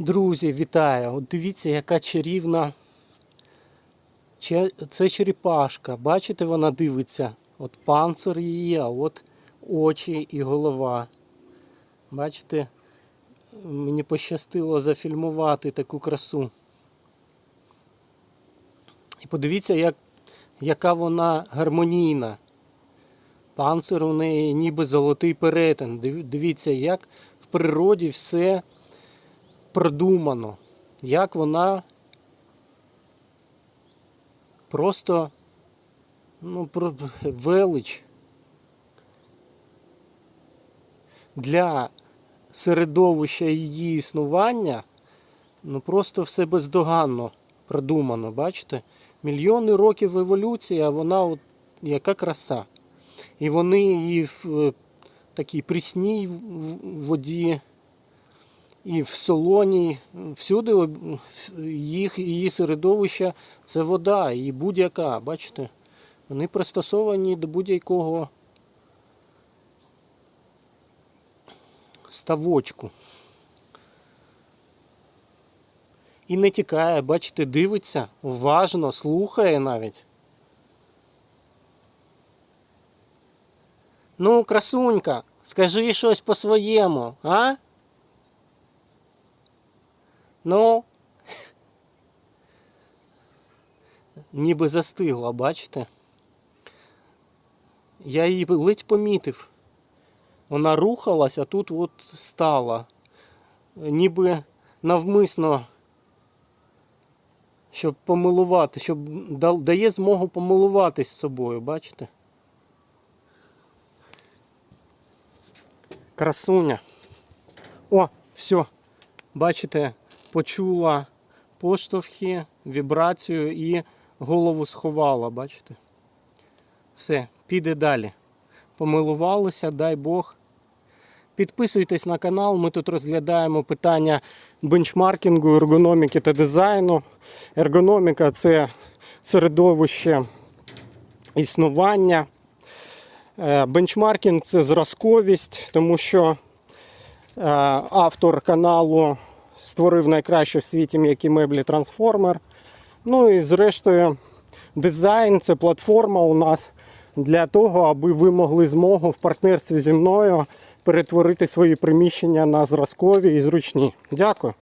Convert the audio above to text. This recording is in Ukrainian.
Друзі, вітаю! От дивіться, яка чарівна. Це черепашка. Бачите, вона дивиться. От панцир її, а от очі і голова. Бачите, мені пощастило зафільмувати таку красу. І подивіться, як, яка вона гармонійна. Панцир у неї ніби золотий перетин. Дивіться, як в природі все продумано, як вона просто ну, велич для середовища її існування, ну просто все бездоганно продумано, бачите? Мільйони років еволюції, а вона от яка краса. І вони і в е, такій прісній воді, і в солоні, всюди їх, її середовище це вода і будь-яка, бачите? Вони пристосовані до будь-якого ставочку. І не тікає, бачите, дивиться, уважно, слухає навіть. Ну, красунька, скажи щось по-своєму, а? Ну. Ніби застигла, бачите? Я її ледь помітив. Вона рухалась, а тут от стала. Ніби навмисно, щоб помилувати, щоб дає змогу помилуватись собою, бачите? Красуня. О, все. Бачите, почула поштовхи, вібрацію і голову сховала, бачите? Все, піде далі. Помилувалися, дай Бог. Підписуйтесь на канал, ми тут розглядаємо питання бенчмаркінгу, ергономіки та дизайну. Ергономіка це середовище існування. Е, Бенчмаркінг це зразковість, тому що Е, автор каналу створив найкраще в світі м'які меблі трансформер. Ну і зрештою, дизайн це платформа у нас для того, аби ви могли змогу в партнерстві зі мною перетворити свої приміщення на зразкові і зручні. Дякую.